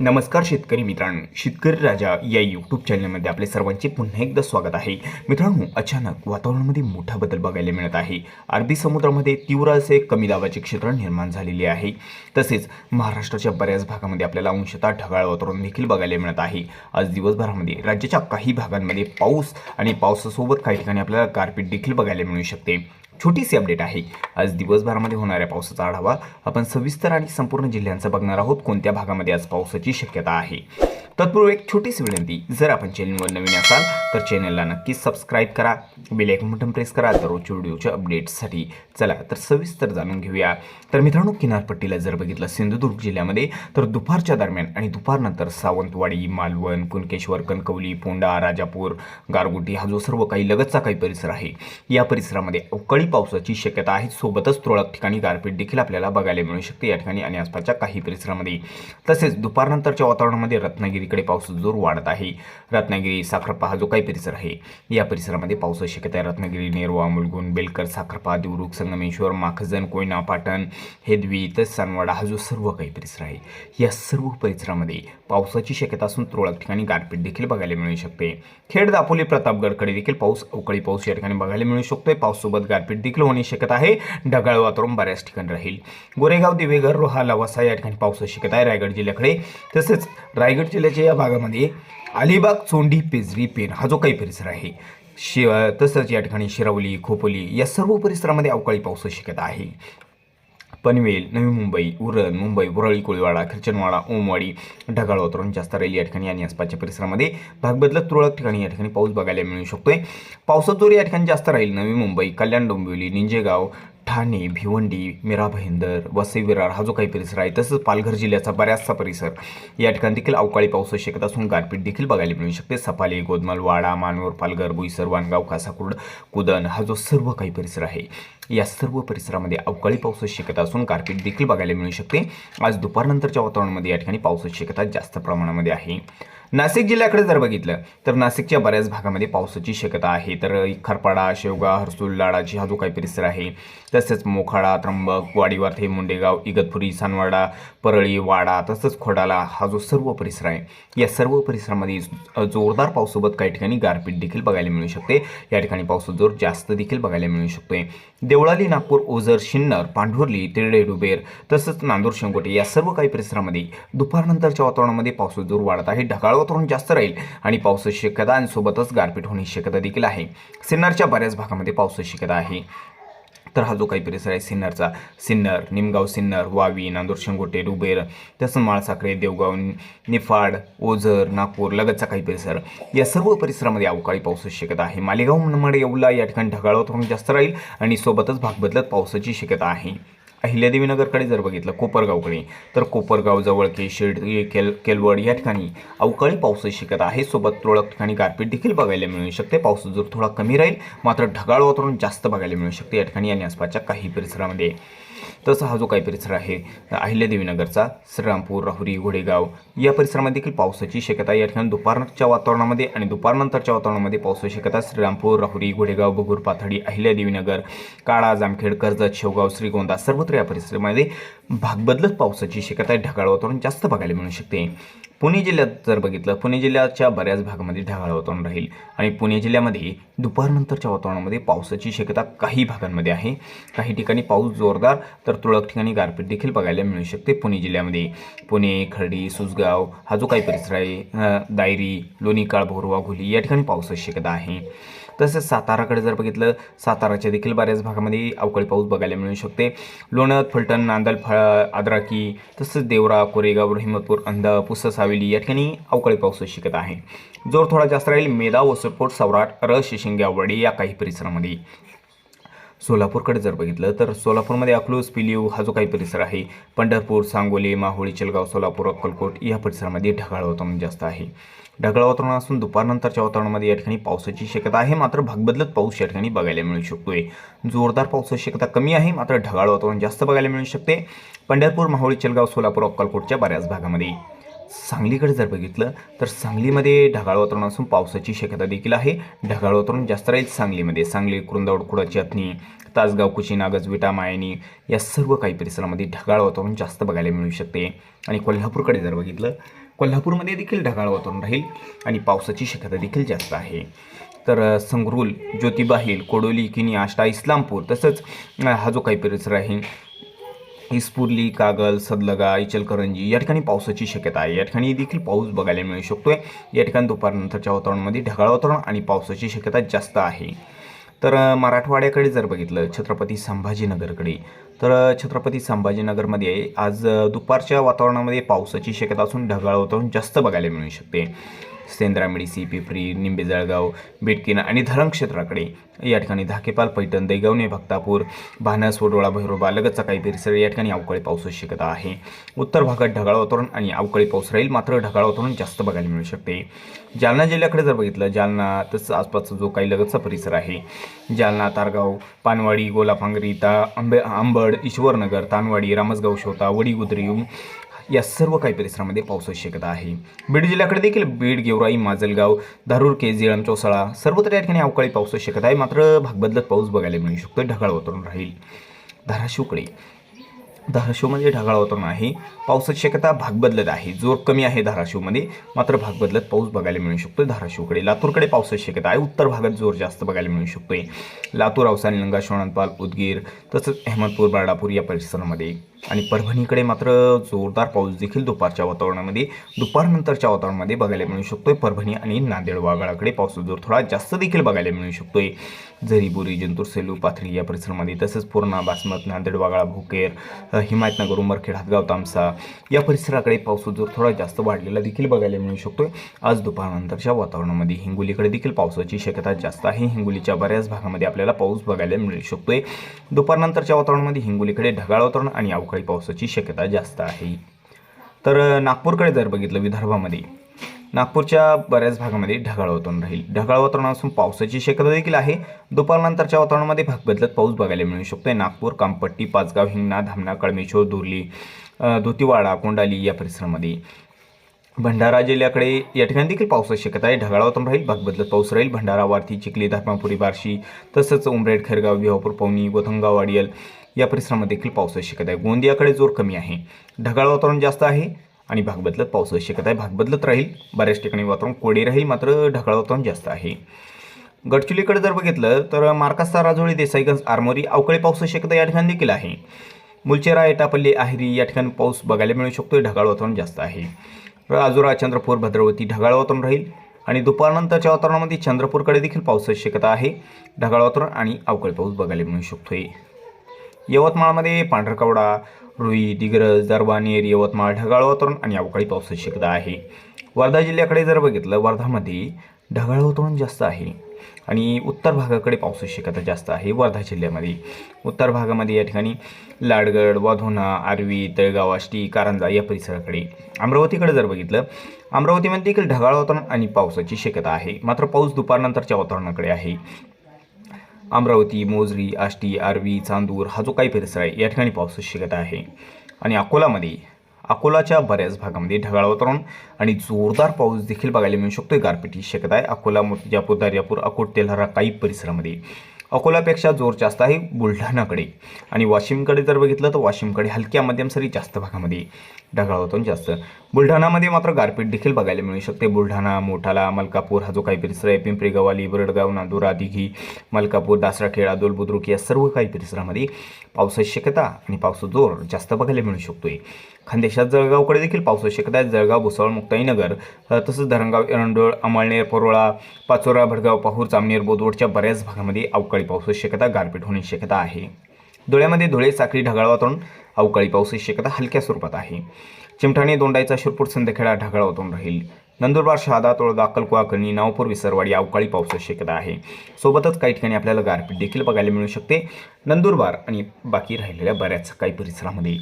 नमस्कार शेतकरी मित्रांनो शेतकरी राजा या यूट्यूब चॅनलमध्ये आपले सर्वांचे पुन्हा एकदा स्वागत आहे. मित्रांनो अचानक वातावरणामध्ये मोठा बदल बघायला मिळत आहे. अरबी समुद्रामध्ये तीव्र असे कमी दाबाचे क्षेत्र निर्माण झालेले आहे. तसेच महाराष्ट्राच्या बऱ्याच भागामध्ये आपल्याला अंशतः ढगाळ वातावरण देखील बघायला मिळत आहे. आज दिवसभरामध्ये राज्याच्या काही भागांमध्ये पाऊस आणि पावसासोबत काही ठिकाणी आपल्याला गारपीट देखील बघायला मिळू शकते. छोटीशी अपडेट आहे. आज दिवसभरामध्ये होणाऱ्या पावसाचा आढावा आपण सविस्तर आणि संपूर्ण जिल्ह्यांचा बघणार आहोत. कोणत्या भागामध्ये आज पावसाची शक्यता आहे? तत्पूर्वी एक छोटीशी विनंती जर आपण चॅनलवर नवीन असाल तर चॅनलला नक्कीच सबस्क्राईब करा. बिल एक बटन प्रेस करा. दररोजच्या व्हिडिओच्या अपडेट्ससाठी चला तर सविस्तर जाणून घेऊया. तर मित्रांनो किनारपट्टीला जर बघितलं सिंधुदुर्ग जिल्ह्यामध्ये तर दुपारच्या दरम्यान आणि दुपारनंतर सावंतवाडी मालवण कुणकेश्वर कणकवली पोंडा राजापूर गारगोटी हा जो सर्व काही लगतचा काही परिसर आहे या परिसरामध्ये अवकाळी पावसाची शक्यता आहे. सोबतच तुरळक ठिकाणी गारपीट देखील आपल्याला बघायला मिळू शकते या ठिकाणी आणि आसपासच्या काही परिसरामध्ये. तसेच दुपारनंतरच्या वातावरणामध्ये रत्नागिरीकडे पाऊस जोर वाढत आहे. रत्नागिरी साखरपा हा जो काही परिसर आहे या परिसरामध्ये पावसाची शक्यता आहे. रत्नागिरी नेरवा मुलगुण बेलकर साखरपा देवरुख संगमेश्वर माखजन कोयना पाटण हेदवी तसेच सानवाडा हा जो सर्व काही परिसर आहे या सर्व परिसरामध्ये पावसाची शक्यता असून तुरळक ठिकाणी गारपीट देखील बघायला मिळू शकते. खेड दापोली प्रतापगडकडे देखील पाऊस अवकाळी पाऊस या ठिकाणी बघायला मिळू शकतोय. पावसासोबत गारपीट देखील होण्याची शक्यता आहे. ढगाळ वातावरण बऱ्याच ठिकाणी राहील. गोरेगाव दिवेघर रोहा लवासा या ठिकाणी पावसाची शक्यता आहे. रायगड जिल्ह्याकडे. तसेच रायगड जिल्ह्याच्या या भागामध्ये अलिबाग चोंडी पेजरी पेन हा जो काही परिसर आहे. शिवा तसंच या ठिकाणी शिरावली खोपोली या सर्व परिसरामध्ये अवकाळी पावसाची शक्यता आहे. पनवेल नवी मुंबई उरण मुंबई बुरळी कोळीवाडा खिरचनवाडा ओमवाडी ढगाळ वातावरण जास्त राहील या ठिकाणी आणि आसपासच्या परिसरामध्ये भाग बदलत तुरळक ठिकाणी या ठिकाणी पाऊस बघायला मिळू शकतोय. पावसाचा जोर या ठिकाणी जास्त राहील. नवी मुंबई कल्याण डोंबिवली निंजेगाव ठाणे भिवंडी मीरा भाईंदर वसई विरार हा जो काही परिसर आहे तसंच पालघर जिल्ह्याचा बऱ्याचसा परिसर या ठिकाणी देखील अवकाळी पाऊस शक्यता असून गारपीट देखील बघायला मिळू शकते. सफाली गोदमाल वाडा मानवर पालघर बोईसर वानगाव कासाकुर्ड कुदन हा जो सर्व काही परिसर आहे या सर्व परिसरामध्ये अवकाळी पावसाची शक्यता असून गारपीट देखील बघायला मिळू शकते. आज दुपारनंतरच्या वातावरणामध्ये या ठिकाणी पावसाची शक्यता जास्त प्रमाणामध्ये आहे. नाशिक जिल्ह्याकडे जर बघितलं तर नाशिकच्या बऱ्याच भागामध्ये पावसाची शक्यता आहे. तर खरपाडा शेवगा हर्सूल लाडाची हा जो काही परिसर आहे तसेच मोखाडा त्र्यंबक वाडीवार्थे मुंडेगाव इगतपुरी सानवाडा परळी वाडा तसंच खोडाला हा जो सर्व परिसर आहे या सर्व परिसरामध्ये जोरदार पावसासोबत काही ठिकाणी गारपीट देखील बघायला मिळू शकते. या ठिकाणी पावसाचा जोर जास्त देखील बघायला मिळू शकतोय. देवळाली नागपूर ओझर शिन्नर पांढुर्ली तिरडे डुबेर तसंच नांदूर शेंगोटे या सर्व काही परिसरामध्ये दुपारनंतरच्या वातावरणामध्ये पावसाचा जोर वाढत आहे. ढगाळ वातावरण जास्त राहील आणि पावसाची शक्यता आणि सोबतच गारपीट होण्याची शक्यता देखील आहे. सिन्नरच्या बऱ्याच भागामध्ये पावसाची शक्यता आहे. तर हा जो काही परिसर आहे सिन्नरचा सिन्नर निमगाव सिन्नर वावी नांदूर शेंगोटे रुबेर तसंच माळसाखळे देवगाव निफाड ओझर नागपूर लगतचा काही परिसर या सर्व परिसरामध्ये अवकाळी पावसाची शक्यता आहे. मालेगाव मनमाड येवला या ठिकाणी ढगाळ वातावरण जास्त राहील आणि सोबतच भाग बदलत पावसाची शक्यता आहे. अहिल्यादेवीनगरकडे जर बघितलं कोपरगावकडे तर कोपरगाव जवळके शिर्डी केल केलवड या ठिकाणी अवकाळी पाऊस शिकत आहे. सोबत तुरळक ठिकाणी गारपीट देखील बघायला मिळू शकते. पाऊस जर थोडा कमी राहील मात्र ढगाळ वातावरण जास्त बघायला मिळू शकते. या ठिकाणी आणि आसपासच्या काही परिसरामध्ये. तसा हा जो काही परिसर आहे अहिल्यादेवीनगरचा श्रीरामपूर राहुरी घोडेगाव या परिसरामध्ये देखील पावसाची शक्यता आहे. या ठिकाणी दुपारच्या वातावरणामध्ये आणि दुपारनंतरच्या वातावरणामध्ये पावसाची शक्यता श्रीरामपूर राहुरी घोडेगाव बगूर पाथडी अहिल्यादेवीनगर काळा जामखेड कर्जत शेवगाव श्रीगोंदा सर्वत्र या परिसरामध्ये भाग बदलत पावसाची शक्यता आहे ढगाळ वातावरण जास्त बघायला मिळू शकते. पुणे जिल्ह्यात जर बघितलं पुणे जिल्ह्याच्या बऱ्याच भागामध्ये ढगाळ वातावरण राहील आणि पुणे जिल्ह्यामध्ये दुपारनंतरच्या वातावरणामध्ये पावसाची शक्यता काही भागांमध्ये आहे. काही ठिकाणी पाऊस जोरदार तर तुरळक ठिकाणी गारपीट देखील बघायला मिळू शकते पुणे जिल्ह्यामध्ये. पुणे खर्डी सुसगाव हा जो काही परिसर आहे दायरी लोणी भोरवा घोली या ठिकाणी पावसाची शक्यता आहे. तसेच साताराकडे जर बघितलं साताराच्या देखील बऱ्याच भागामध्ये अवकाळी पाऊस बघायला मिळू शकते. लोणद फलटण नांदल फळ आद्राकी तसंच देवरा कोरेगाव रहिमतपूर अंधा पुसस हवेली या ठिकाणी अवकाळी पाऊस शिकत आहे. जोर थोडा जास्त राहील. मेदा वसरपोट सवराट र शिशिंग्यावडी या काही परिसरामध्ये. सोलापूरकडे जर बघितलं तर सोलापूरमध्ये अकलूज पिलीव हा जो काही परिसर आहे पंढरपूर सांगोली माहुळी चलगाव सोलापूर अक्कलकोट या परिसरामध्ये ढगाळ वातावरण जास्त आहे. ढगाळ वातावरण असून दुपारनंतरच्या वातावरणामध्ये या ठिकाणी पावसाची शक्यता आहे. मात्र भागबदलत पाऊस या ठिकाणी बघायला मिळू शकतोय. जोरदार पावसाची शक्यता कमी आहे. मात्र ढगाळ वातावरण जास्त बघायला मिळू शकते. पंढरपूर माहुळी चलगाव सोलापूर अक्कलकोटच्या बऱ्याच भागामध्ये. सांगलीकडे जर बघितलं तर सांगलीमध्ये ढगाळ वातावरण असून पावसाची शक्यता देखील आहे. ढगाळ वातावरण जास्त राहील सांगलीमध्ये. सांगली कुरुंदावड कुडाची अथनी तासगाव कुची नागज विटा मायनी या सर्व काही परिसरामध्ये ढगाळ वातावरण जास्त बघायला मिळू शकते. आणि कोल्हापूरकडे जर बघितलं कोल्हापूरमध्ये देखील ढगाळ वातावरण राहील आणि पावसाची शक्यता देखील जास्त आहे. तर संगरूल ज्योतिबा हिल कोडोली किनी आष्टा इस्लामपूर तसंच हा जो काही परिसर आहे इस्पुर्ली कागल सदलगा इचलकरंजी या ठिकाणी पावसाची शक्यता आहे. या ठिकाणी देखील पाऊस बघायला मिळू शकतोय. या ठिकाणी दुपारनंतरच्या वातावरणामध्ये ढगाळ वातावरण आणि पावसाची शक्यता जास्त आहे. तर मराठवाड्याकडे जर बघितलं छत्रपती संभाजीनगरकडे तर छत्रपती संभाजीनगरमध्ये आज दुपारच्या वातावरणामध्ये पावसाची शक्यता असून ढगाळ वातावरण जास्त बघायला मिळू शकते. सेंद्रा मेडिसी पिपरी निंबे जळगाव आणि धरण क्षेत्राकडे. या ठिकाणी धाकेपाल पैठण दैगवणे भक्तापूर भानस वडोळा भैरोबा लगतचा काही परिसर या ठिकाणी अवकाळी पावसाची शक्यता आहे. उत्तर भागात ढगाळ वातावरण आणि अवकाळी पाऊस राहील मात्र ढगाळ वातावरण जास्त बघायला मिळू शकते. जालना जिल्ह्याकडे जर बघितलं जालना तसंच आसपासचा जो काही लगतचा परिसर आहे जालना तारगाव पानवाडी गोलापांगरी ता आंबे आंबड ईश्वरनगर तानवाडी रामसगाव शोता वडी या सर्व काही परिसरामध्ये पावसाची शक्यता आहे. बीड जिल्ह्याकडे देखील बीड गेवराई माजलगाव धारूर केजीळम चौसाळा सर्वत्र या ठिकाणी अवकाळी पावसाची शक्यता आहे. मात्र भागबदलत पाऊस बघायला मिळू शकतो. ढगाळ वातावरण राहील. धाराशिवकडे. धाराशिवमध्ये ढगाळ वातावरण आहे. पावसाची शक्यता भाग बदलत आहे. जोर कमी आहे धाराशिवमध्ये. मात्र भाग बदलत पाऊस बघायला मिळू शकतो. धाराशिवकडे. लातूरकडे पावसाची शक्यता आहे. उत्तर भागात जोर जास्त बघायला मिळू शकतोय. लातूर अवसानी लंगा शोणपाल उदगीर तसंच अहमदपूर बारडापूर या परिसरामध्ये आणि परभणीकडे मात्र जोरदार पाऊस देखील दुपारच्या वातावरणामध्ये दुपारनंतरच्या वातावरणामध्ये बघायला मिळू शकतोय. परभणी आणि नांदेड वाघाळाकडे पावसाचा जोर थोडा जास्त देखील बघायला मिळू शकतोय. झरी बोरी जंतूर सेलू पाथरी या परिसरामध्ये तसंच पूर्णा बासमत नांदेड वाघाळा भोकेर हिमायतनगर उमरखेड हातगाव तामसा या परिसराकडे पावसाचा जोर थोडा जास्त वाढलेला देखील बघायला मिळू शकतोय. आज दुपारनंतरच्या वातावरणामध्ये हिंगोलीकडे देखील पावसाची शक्यता जास्त आहे. हिंगोलीच्या बऱ्याच भागामध्ये आपल्याला पाऊस बघायला मिळू शकतोय. दुपारनंतरच्या वातावरणामध्ये हिंगोलीकडे ढगाळ वातावरण आणि अवकाळ पावसाची शक्यता जास्त आहे. तर नागपूरकडे जर बघितलं विदर्भामध्ये नागपूरच्या बऱ्याच भागामध्ये ढगाळ वातावरण राहील. ढगाळ वातावरण असून पावसाची शक्यता देखील आहे. दुपारनंतरच्या वातावरणामध्ये भाग बदलत पाऊस बघायला मिळू शकतो नागपूर कामपट्टी पाचगाव हिंगणा धामणा कळमेश्वर दुर्ली धोतीवाडा कोंडाली या परिसरामध्ये. भंडारा जिल्ह्याकडे या ठिकाणी देखील पावसाची शक्यता आहे. ढगाळ वातावरण राहील भाग बदलत पाऊस राहील. भंडारा वारथी चिखली धर्मापुरी बार्शी तसंच उमरेड खैरगाव विहापूर पवनी गोथंगाव वाडियल या परिसरामध्ये देखील पावसाची शक्यता आहे. गोंदियाकडे जोर कमी आहे. ढगाळ वातावरण जास्त आहे आणि भाग बदलत पावसाची शक्यता आहे. भाग बदलत राहील. बऱ्याच ठिकाणी वातावरण कोरडे राहील. मात्र ढगाळ वातावरण जास्त आहे. गडचिरोलीकडे जर बघितलं तर मार्कास्ता राजोळी देसाईगंज आरमोरी अवकाळी पावसाची शक्यता या ठिकाणी देखील आहे. मुलचेरा एटापल्ली आहिरी या ठिकाणी पाऊस बघायला मिळू शकतो ढगाळ वातावरण जास्त आहे. राजुरा चंद्रपूर भद्रावती ढगाळ वातावरण राहील. आणि दुपारनंतरच्या वातावरणामध्ये चंद्रपूरकडे देखील पावसाची शक्यता आहे. ढगाळ वातावरण आणि अवकाळी पाऊस बघायला मिळू शकतोय. यवतमाळमध्ये पांढरकवडा रुई दिग्रज दरबानेर यवतमाळ ढगाळ वातावरण आणि अवकाळी पावसाची शक्यता आहे. वर्धा जिल्ह्याकडे जर बघितलं वर्धामध्ये ढगाळ वातावरण जास्त आहे आणि उत्तर भागाकडे पावसाची शक्यता जास्त आहे वर्धा जिल्ह्यामध्ये. उत्तर भागामध्ये या ठिकाणी लाडगड वाधोना आर्वी तळगाव आष्टी कारंजा या परिसराकडे. अमरावतीकडे जर बघितलं अमरावतीमध्ये देखील ढगाळ वातावरण आणि पावसाची शक्यता आहे. मात्र पाऊस दुपारनंतरच्या वातावरणाकडे आहे. अमरावती मोजरी आष्टी आर्वी चांदूर हा जो काही परिसर आहे या ठिकाणी पाऊस शक्यता आहे. आणि अकोलामध्ये अकोलाच्या बऱ्याच भागामध्ये ढगाळ वातावरण आणि जोरदार पाऊस देखील बघायला मिळू शकतो गारपिटीची शक्यता आहे. अकोला मुर्तिजापूर दर्यापूर अकोट तेल्हारा काही परिसरामध्ये. अकोलापेक्षा जोर जास्त आहे बुलढाणाकडे. आणि वाशिमकडे जर बघितलं तर वाशिमकडे हलक्या मध्यम सरी जास्त भागामध्ये ढगाळ वातावरण जास्त. बुलढाणामध्ये मात्र गारपीट देखील बघायला मिळू शकते. बुलढाणा मोठाला मलकापूर हा जो काही परिसर आहे पिंपरी गवाली बरडगाव नांदुरा दिघी मलकापूर दासराखेड आदोल बुद्रुक या सर्व काही परिसरामध्ये पावसाची शक्यता आणि पावसाचा जोर जास्त बघायला मिळू शकतोय. खानदेशात जळगावकडे देखील पावसाची शक्यता आहे. जळगाव भुसावळ मुक्ताईनगर तसंच धरणगाव एरंडोळ अमळनेर परोळा पाचोरा भडगाव पाहूर चामनेर बोदवडच्या बऱ्याच भागामध्ये अवकाळी पावसाची शक्यता गारपीट होण्याची शक्यता आहे. धुळ्यामध्ये धुळे साखळी ढगाळ वातावरण अवकाळी पावसाची शक्यता हलक्या स्वरूपात आहे. चिमठाणे दोंडाईचा शिरपूर संध्याखेडा ढगाळ वातावरण राहील. नंदुरबार शहादा तळोदा अक्कलकुवा कणी नावपूर विसरवाडी अवकाळी पावसाची शक्यता आहे. सोबतच काही ठिकाणी आपल्याला गारपीट देखील बघायला मिळू शकते. नंदुरबार आणि बाकी राहिलेल्या बऱ्याच काही परिसरामध्ये.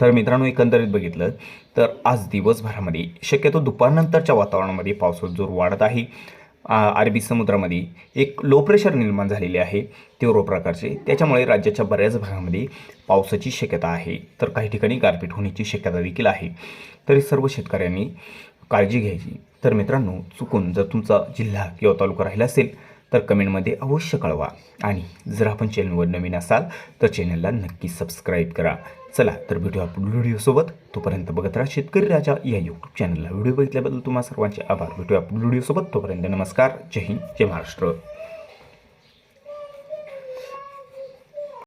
तर मित्रांनो एकंदरीत बघितलं तर आज दिवसभरामध्ये शक्यतो दुपारनंतरच्या वातावरणामध्ये पावसाचा जोर वाढत आहे. अरबी समुद्रामध्ये एक लो प्रेशर निर्माण झालेले आहे तीव्र प्रकारचे. त्याच्यामुळे राज्याच्या बऱ्याच भागामध्ये पावसाची शक्यता आहे. तर काही ठिकाणी गारपीट होण्याची शक्यता देखील आहे. तरी सर्व शेतकऱ्यांनी काळजी घ्यायची. तर मित्रांनो चुकून जर तुमचा जिल्हा किंवा तालुका राहिला असेल तर कमेंटमध्ये अवश्य कळवा. आणि जर आपण चॅनलवर नवीन असाल तर चॅनलला नक्की सबस्क्राईब करा. चला तर भेटूया पुढील व्हिडिओसोबत. तोपर्यंत बघत राहा शेतकरी राजा या यूट्यूब चॅनलला व्हिडिओ बघितल्याबद्दल तुम्हा सर्वांचे आभार. भेटूया पुढील व्हिडिओसोबत. तोपर्यंत नमस्कार. जय हिंद. जय महाराष्ट्र.